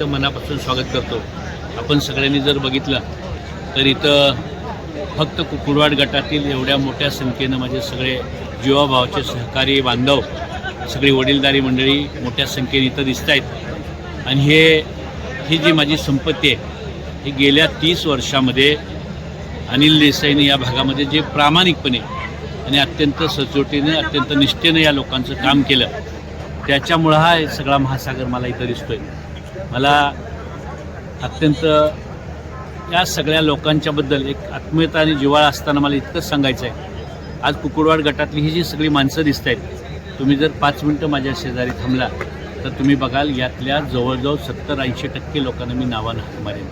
तर मनापासून स्वागत करतो. आपण सगळ्यांनी जर बघितलं तर इथं फक्त कुकुरवाड गटातील एवढ्या मोठ्या संख्येनं माझे सगळे जीवाभावाचे सहकारी बांधव सगळी वडीलधारी मंडळी मोठ्या संख्येने इथं दिसत आहेत आणि हे ही जी माझी संपत्ती आहे ही गेल्या तीस वर्षामध्ये अनिल देसाईने या भागामध्ये जे प्रामाणिकपणे आणि अत्यंत सचोटीनं अत्यंत निष्ठेनं या लोकांचं काम केलं त्याच्यामुळं हा सगळा महासागर मला इथं दिसतोय. मला अत्यंत या सगळ्या लोकांच्याबद्दल एक आत्मीयता आणि जिवाळा असताना मला इतकंच सांगायचं आहे आज कुकुडवाड गटातली ही जी सगळी माणसं दिसत आहेत तुम्ही जर पाच मिनटं माझ्या शेजारी थांबला तर तुम्ही बघाल यातल्या जवळजवळ सत्तर ऐंशी टक्के लोकांना मी नावानं हाक मारेन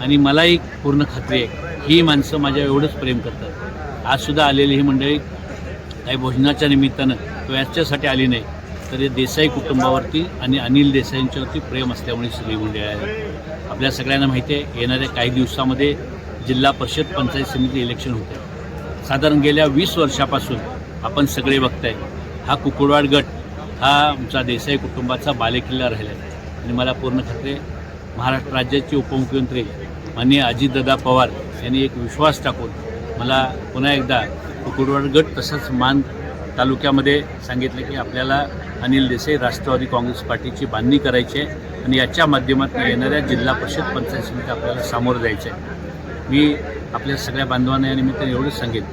आणि मलाही पूर्ण खात्री आहे ही माणसं माझ्या एवढंच प्रेम करतात. आजसुद्धा आलेली ही मंडळी काही भोजनाच्या निमित्तानं तो याच्यासाठी आली नाही तर हे देसाई कुटुंबावरती आणि अनिल देसाईंच्यावरती प्रेम असल्यामुळे श्रीगुंडे आहे आपल्या सगळ्यांना माहिती आहे येणाऱ्या काही दिवसामध्ये जिल्हा परिषद पंचायत समिती इलेक्शन होते साधारण गेल्या वीस वर्षापासून आपण सगळे बघताय हा कुकुडवाड गट हा आमचा देसाई कुटुंबाचा बालेकिल्ला राहिला आहे आणि मला पूर्ण खात्री महाराष्ट्र राज्याचे उपमुख्यमंत्री माननीय अजितदादा पवार यांनी एक विश्वास टाकून मला पुन्हा एकदा कुकुडवाड गट तसंच मान तालुक्यामध्ये सांगितलं की आपल्याला अनिल देसाई राष्ट्रवादी काँग्रेस पार्टीची बांधणी करायची आहे आणि याच्या माध्यमातून येणाऱ्या जिल्हा परिषद पंचायत समिती आपल्याला सामोरं जायचं आहे. मी आपल्या सगळ्या बांधवांना या निमित्ताने एवढंच सांगेन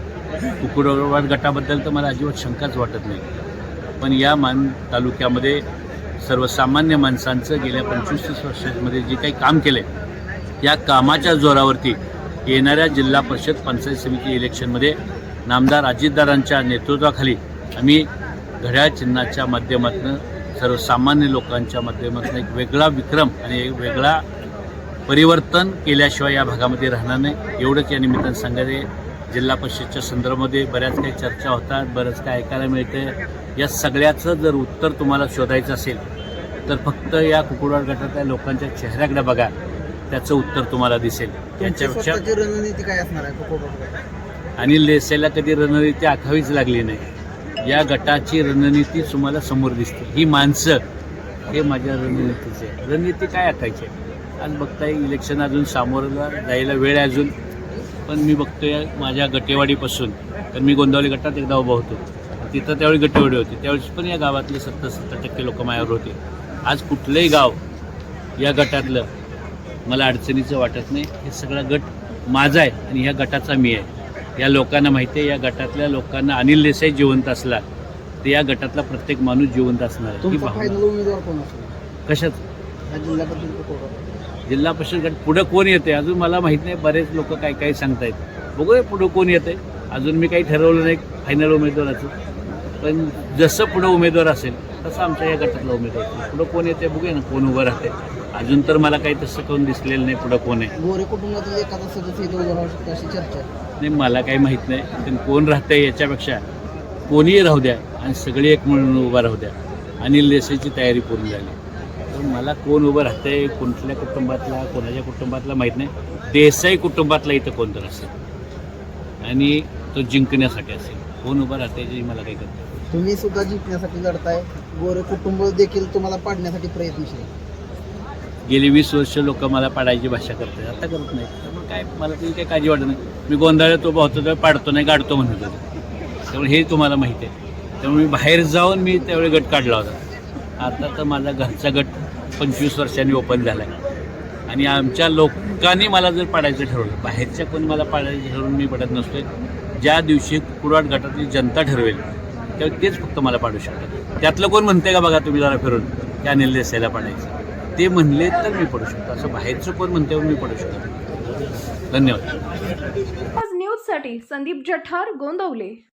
कुकुडवाड गटाबद्दल तर मला अजिबात शंकाच वाटत नाही. पण या मान तालुक्यामध्ये सर्वसामान्य माणसांचं गेल्या पंचवीस तीस वर्षांमध्ये जे काही काम केलं आहे या कामाच्या जोरावरती येणाऱ्या जिल्हा परिषद पंचायत समिती इलेक्शनमध्ये नामदार अजितदारांच्या नेतृत्वाखाली आम्ही घड्याळ चिन्हाच्या माध्यमातून सर्वसामान्य लोकांच्या माध्यमातून एक वेगळा विक्रम आणि एक वेगळा परिवर्तन केल्याशिवाय या भागामध्ये राहणार नाही. एवढंच या निमित्तानं सांगायचे जिल्हा परिषदच्या संदर्भामध्ये बऱ्याच काही चर्चा होतात बरंच काय ऐकायला मिळते या सगळ्याचं जर उत्तर तुम्हाला शोधायचं असेल तर फक्त या कुकुडवाड गटातल्या लोकांच्या चेहऱ्याकडे बघा. त्याचं उत्तर तुम्हाला दिसेल. तुमची याच्यापेक्षा स्वतःची रणनीती काय असणार आहे अनिल देसाईला कधी रणनीती आखावीच लागली नाही. या गटाची रणनीती तुम्हाला समोर दिसते. ही माणसं हे माझ्या रणनीतीचे. आहे. रणनीती काय आखायची? आहे? आज बघताय इलेक्शन अजून सामोरला जायला वेळ आहे अजून. पण मी बघतोय माझ्या गटेवाडीपासून. तर मी गोंदावली गटात एकदा उभा होतो. तिथं त्यावेळी गटेवाडी होती. त्यावेळेस पण या गावातले सत्तर सत्तर टक्के लोक माझ्यावर होते. आज कुठलंही गाव या गटातलं मला अडचणीचं वाटत नाही. हे सगळा गट माझा आहे आणि ह्या गटाचा मी आहे. या लोकांना माहिती आहे या गटातल्या लोकांना अनिल देसाई जिवंत असला तर या गटातला प्रत्येक माणूस जिवंत असणार ही भावना. कशात? जिल्हा परिषद गट पुढं कोण येते अजून मला माहीत नाही बरेच लोक काही काही सांगतायत. बघूया पुढं कोण येते अजून मी काही ठरवलं नाही फायनल उमेदवाराचं. पण जसं पुढं उमेदवार असेल तसं आमच्या या गटातला उमेदवार असेल. पुढं कोण येते बघूया ना कोण उभं राहते अजून तर मला काही तसं कोण दिसलेलं नाही पुढं कोण आहे. गोरे कुटुंबातील एखादा सदस्य इथे उभं राहू शकतो अशी चर्चा आहे. नाही मला काही माहीत नाही. पण कोण राहतंय याच्यापेक्षा कोणीही राहू द्या आणि सगळे एक म्हणून उभा राहू द्या. अनिल देसाईची तयारी पूर्ण झाली. तर मला कोण उभं राहतंय कुठल्या कुटुंबातला कोणाच्या कुटुंबातला माहीत नाही. देसाई कुटुंबातला इथं कोणतं असेल. आणि तो जिंकण्यासाठी असेल. कोण उभं राहतंय याची मला काही करता तुम्ही सुद्धा जिंकण्यासाठी लढताय. गोरे कुटुंब देखील तुम्हाला पाडण्यासाठी प्रयत्नशील आहे. गेली वीस वर्ष लोक मला पाडायची भाषा करतात. आता करत नाही मग काय? मला तरी काही काळजी वाटत नाही. मी गोंधळात उभा होतो तेव्हा पाडतो नाही गाडतो म्हणत होतो. त्यामुळे हे तुम्हाला माहिती आहे. त्यामुळे मी बाहेर जाऊन मी त्यावेळी गट काढला होता. आता तर माझा घरचा गट पंचवीस वर्षांनी ओपन झाला आहे आणि आमच्या लोकांनी मला जर पाडायचं ठरवलं बाहेरच्या कोणी मला पाडायचं ठरवून मी पडत नसतोय ज्या दिवशी कुराड गटातली जनता ठरवेल त्यावेळी तेच फक्त मला पाडू शकतात. त्यातलं कोण म्हणते का बघा तुम्ही जरा फिरून? की अनिल देसाईला पाडायचं ते म्हणले तर मी पडू शकतो. असं बाहेरचं कोण म्हणते मी पडू शकतो. धन्यवाद. आज न्यूजसाठी संदीप जठार गोंदवले.